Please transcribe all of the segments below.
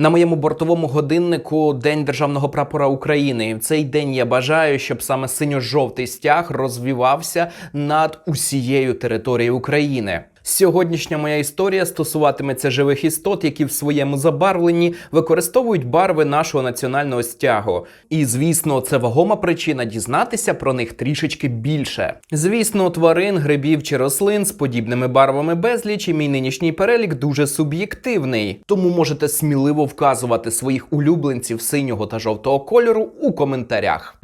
На моєму бортовому годиннику День державного прапора України. В цей день я бажаю, щоб саме синьо-жовтий стяг розвівався над усією територією України. Сьогоднішня моя історія стосуватиметься живих істот, які в своєму забарвленні використовують барви нашого національного стягу. І звісно, це вагома причина дізнатися про них трішечки більше. Звісно, тварин, грибів чи рослин з подібними барвами безліч, і мій нинішній перелік дуже суб'єктивний. Тому можете сміливо вказувати своїх улюбленців синього та жовтого кольору у коментарях.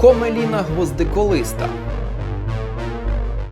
Комеліна гвоздиколиста.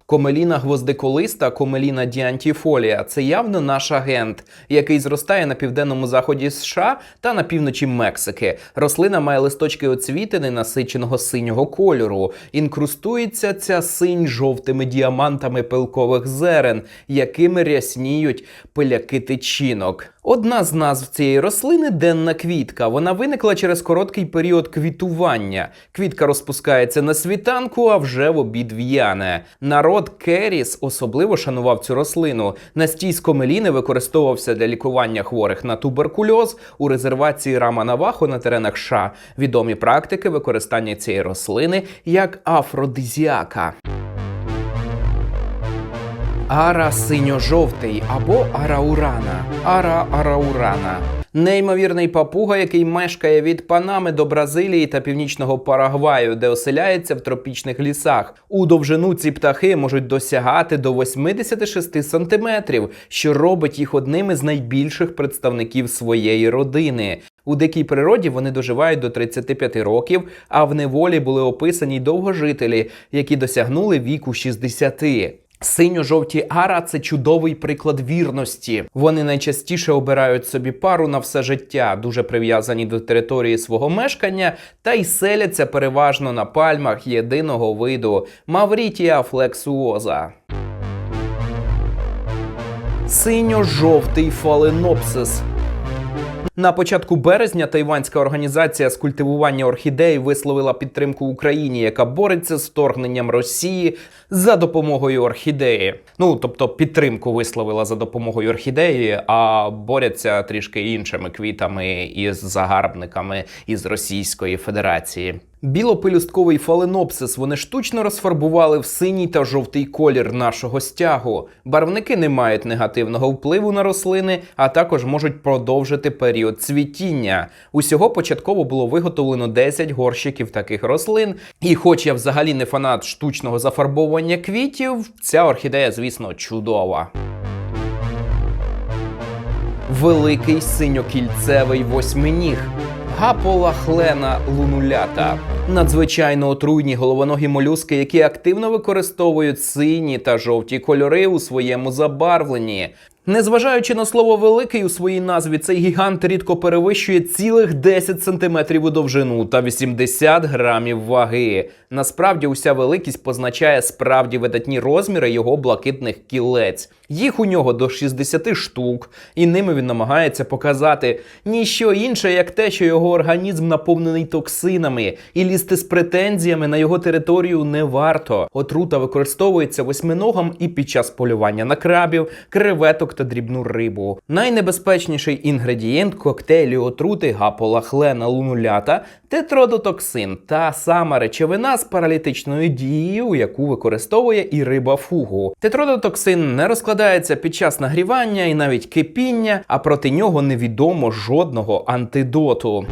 Комеліна гвоздиколиста, комеліна діантіфолія це явно наш агент, який зростає на південному заході США та на півночі Мексики. Рослина має листочки оцвітини насиченого синього кольору. Інкрустується ця синь жовтими діамантами пилкових зерен, якими рясніють пиляки тичинок. Одна з назв цієї рослини денна квітка. Вона виникла через короткий період квітування. Квітка розпускається на світанку, а вже в обід в'яне. Народ Керіс особливо шанував цю рослину. Настій з комеліни використовувався для лікування хворих на туберкульоз у резервації Рама Навахо на теренах США. Відомі практики використання цієї рослини як афродизіака. Ара синьо-жовтий або араурана. Ара араурана. Неймовірний папуга, який мешкає від Панами до Бразилії та північного Парагваю, де оселяється в тропічних лісах. У довжину ці птахи можуть досягати до 86 сантиметрів, що робить їх одними з найбільших представників своєї родини. У дикій природі вони доживають до 35 років, а в неволі були описані довгожителі, які досягнули віку 60. Синьо-жовті ара це чудовий приклад вірності. Вони найчастіше обирають собі пару на все життя, дуже прив'язані до території свого мешкання, та й селяться переважно на пальмах єдиного виду Маврітія флексуоза. Синьо-жовтий фаленопсис на початку березня тайванська організація з культивування орхідей висловила підтримку Україні, яка бореться з вторгненням Росії за допомогою орхідеї. Ну тобто підтримку висловила за допомогою орхідеї, а боряться трішки іншими квітами із загарбниками із Російської Федерації. Білопелюстковий фаленопсис вони штучно розфарбували в синій та жовтий колір нашого стягу. Барвники не мають негативного впливу на рослини, а також можуть продовжити період цвітіння. Усього початково було виготовлено 10 горщиків таких рослин. І, хоч я взагалі не фанат штучного зафарбовування квітів, ця орхідея, звісно, чудова. Великий синьокільцевий восьминіг. Гаполахлена лунулята. Надзвичайно отруйні головоногі молюски, які активно використовують сині та жовті кольори у своєму забарвленні. Незважаючи на слово великий у своїй назві, цей гігант рідко перевищує цілих 10 сантиметрів у довжину та 80 грамів ваги. Насправді, уся великість позначає справді видатні розміри його блакитних кілець. Їх у нього до 60 штук, і ними він намагається показати ніщо інше, як те, що його організм наповнений токсинами, і лізти з претензіями на його територію не варто. Отрута використовується восьминогам і під час полювання на крабів, креветок та дрібну рибу. Найнебезпечніший інгредієнт коктейлю отрути гаполахлена лунулята тетродотоксин, та сама речовина з паралітичною дією, яку використовує і риба фугу. Тетродотоксин не розкладається під час нагрівання і навіть кипіння, а проти нього невідомо жодного антидоту.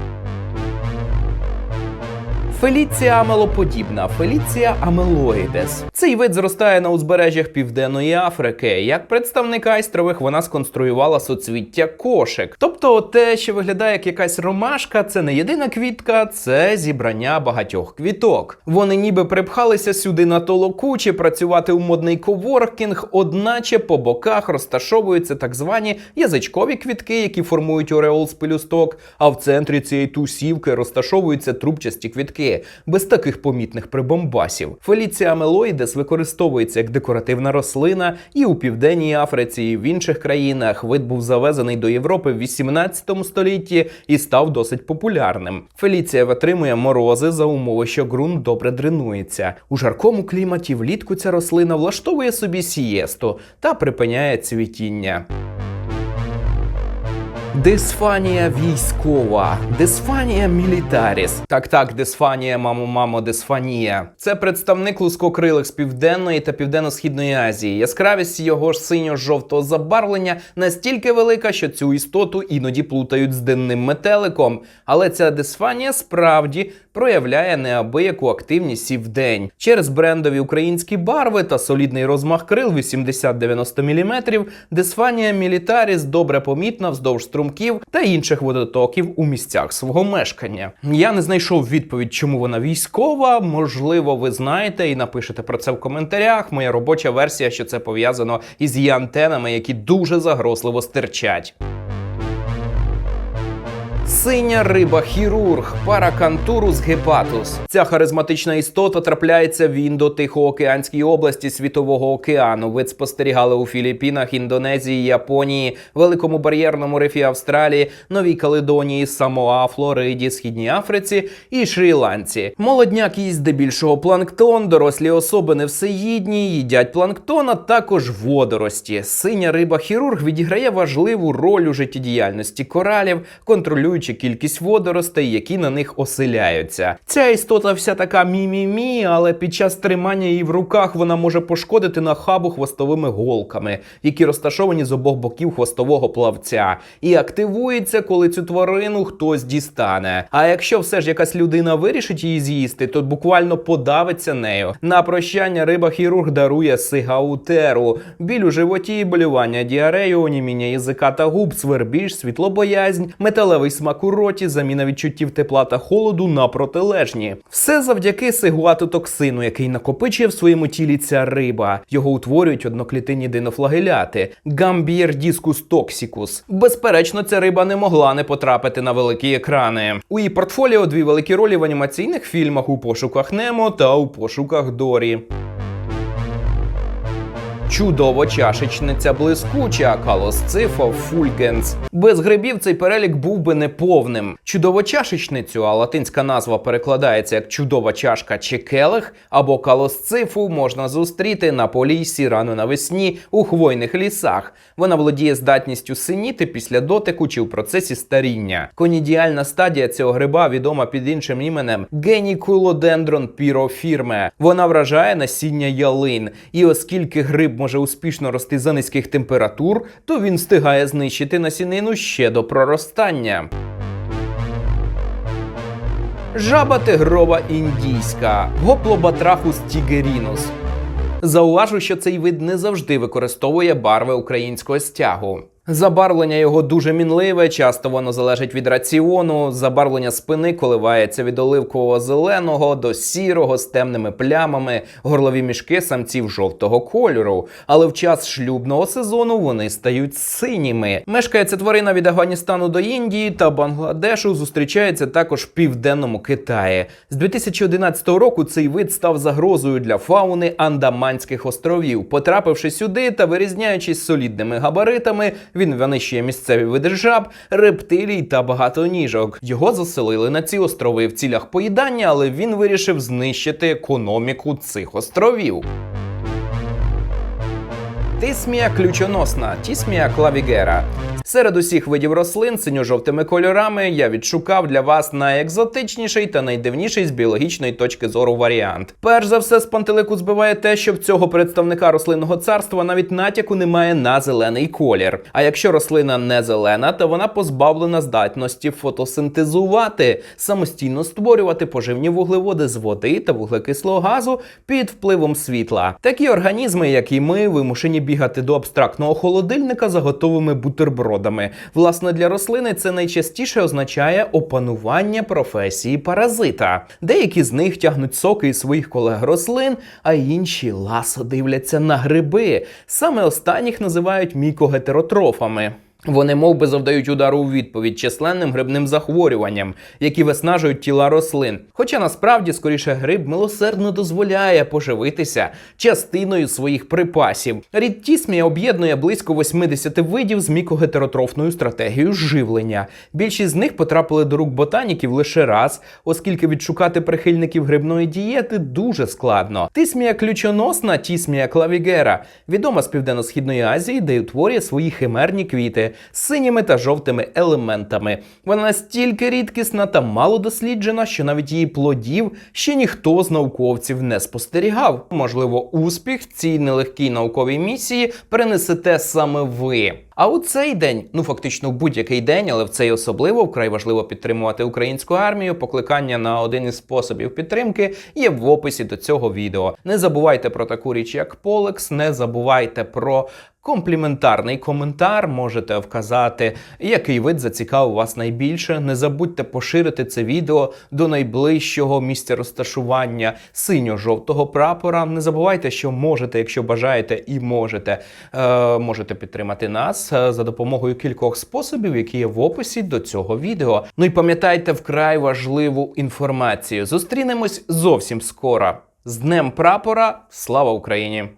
Феліція амелоподібна, Феліція амелоїдес. Цей вид зростає на узбережжях Південної Африки. Як представник айстрових вона сконструювала соцвіття кошик. Тобто, те, що виглядає як якась ромашка, це не єдина квітка, це зібрання багатьох квіток. Вони ніби припхалися сюди на толоку чи працювати у модний коворкінг, одначе по боках розташовуються так звані язичкові квітки, які формують ореол з пелюсток, а в центрі цієї тусівки розташовуються трубчасті квітки. Без таких помітних прибомбасів. Феліція амелоїдес використовується як декоративна рослина і у південній Африці, і в інших країнах. Вид був завезений до Європи в 18 столітті і став досить популярним. Феліція витримує морози за умови, що ґрунт добре дренується. У жаркому кліматі влітку ця рослина влаштовує собі сієсту та припиняє цвітіння. Дисфанія військова, дисфанія мілітаріс. Так, так, дисфанія, мамо, мамо, дисфанія. Це представник лускокрилих з південної та південно-східної Азії. Яскравість його ж синьо-жовтого забарвлення настільки велика, що цю істоту іноді плутають з денним метеликом. Але ця дисфанія справді проявляє неабияку активність і вдень. Через брендові українські барви та солідний розмах крил 80-90 мм, дисфанія мілітаріс добре помітна вздовж струмків та інших водотоків у місцях свого мешкання. Я не знайшов відповідь, чому вона військова. Можливо, ви знаєте і напишете про це в коментарях. Моя робоча версія, що це пов'язано із її антенами, які дуже загрозливо стирчать. Синя риба хірург Паракантурус гепатус. Ця харизматична істота трапляється в Індо-Тихоокеанській області Світового океану. Вид спостерігали у Філіппінах, Індонезії, Японії, Великому бар'єрному рифі Австралії, Новій Каледонії, Самоа, Флориді, Східній Африці і Шрі-Ланці. Молодняк їсть здебільшого планктон, дорослі особи невсеїдні, їдять планктон, а також водорості. Синя риба хірург відіграє важливу роль у життєдіяльності коралів, контролюючи кількість водоростей, які на них оселяються. Ця істота вся така мі-мі-мі, але під час тримання її в руках вона може пошкодити нахабу хвостовими голками, які розташовані з обох боків хвостового плавця, і активується, коли цю тварину хтось дістане. А якщо все ж якась людина вирішить її з'їсти, то буквально подавиться нею. На прощання риба хірург дарує сигаутеру, біль у животі, болювання діарею, оніміння язика та губ, свербіж, світлобоязнь, металевий смак у роті, заміна відчуттів тепла та холоду на протилежні. Все завдяки сигуатотоксину, який накопичує в своєму тілі ця риба. Його утворюють одноклітинні динофлагеляти Гамбієрдіскус токсікус. Безперечно, ця риба не могла не потрапити на великі екрани. У її портфоліо дві великі ролі в анімаційних фільмах у пошуках Немо та у пошуках Дорі. Чудово чашечниця блискуча, калосцифо фульгенс. Без грибів цей перелік був би неповним. Чудово чашечницю, а латинська назва перекладається як чудова чашка чи келих, або калосцифу можна зустріти на поліссі рано навесні у хвойних лісах. Вона володіє здатністю синіти після дотику чи в процесі старіння. Конідіальна стадія цього гриба відома під іншим іменем генікулодендрон пірофірме. Вона вражає насіння ялин, і оскільки гриб може успішно рости за низьких температур, то він встигає знищити насінину ще до проростання. Жаба тигрова індійська Гоплобатрахус тігерінус. Зауважу, що цей вид не завжди використовує барви українського стягу. Забарвлення його дуже мінливе, часто воно залежить від раціону. Забарвлення спини коливається від оливкового зеленого до сірого з темними плямами, горлові мішки самців жовтого кольору. Але в час шлюбного сезону вони стають синіми. Мешкає ця тварина від Афганістану до Індії та Бангладешу. Зустрічається також в південному Китаї. З 2011 року цей вид став загрозою для фауни Андаманських островів. Потрапивши сюди та вирізняючись солідними габаритами. Він винищує місцеві види жаб, рептилій та багатоніжок. Його заселили на ці острови в цілях поїдання, але він вирішив знищити економіку цих островів. Тисмія ключоносна, тісмія клавігера. Серед усіх видів рослин синьо-жовтими кольорами я відшукав для вас найекзотичніший та найдивніший з біологічної точки зору варіант. Перш за все, з пантелику збиває те, що в цього представника рослинного царства навіть натяку немає на зелений колір. А якщо рослина не зелена, то вона позбавлена здатності фотосинтезувати, самостійно створювати поживні вуглеводи з води та вуглекислого газу під впливом світла. Такі організми, як і ми, вимушені бігати до абстрактного холодильника за готовими бутербродами. Власне, для рослини це найчастіше означає опанування професії паразита. Деякі з них тягнуть соки із своїх колег рослин, а інші ласо дивляться на гриби. Саме останніх називають мікогетеротрофами. Вони мов би завдають удару у відповідь численним грибним захворюванням, які виснажують тіла рослин. Хоча насправді скоріше гриб милосердно дозволяє поживитися частиною своїх припасів. Рід тісмія об'єднує близько 80 видів з мікогетеротрофною стратегією живлення. Більшість з них потрапили до рук ботаніків лише раз, оскільки відшукати прихильників грибної дієти дуже складно. Тисмія ключоносна, тісмія клавігера, відома з південно-східної Азії, де утворює свої химерні квіти синіми та жовтими елементами. Вона настільки рідкісна та мало досліджена, що навіть її плодів ще ніхто з науковців не спостерігав. Можливо, успіх цій нелегкій науковій місії перенесете саме ви. А у цей день, ну фактично будь-який день, але в цей особливо вкрай важливо підтримувати українську армію. Покликання на один із способів підтримки є в описі до цього відео. Не забувайте про таку річ, як Полекс, не забувайте про компліментарний коментар. Можете вказати, який вид зацікавив вас найбільше. Не забудьте поширити це відео до найближчого місця розташування синьо-жовтого прапора. Не забувайте, що можете, якщо бажаєте і можете, е, можете підтримати нас е, за допомогою кількох способів, які є в описі до цього відео. Ну і пам'ятайте вкрай важливу інформацію. Зустрінемось зовсім скоро. З Днем прапора! Слава Україні!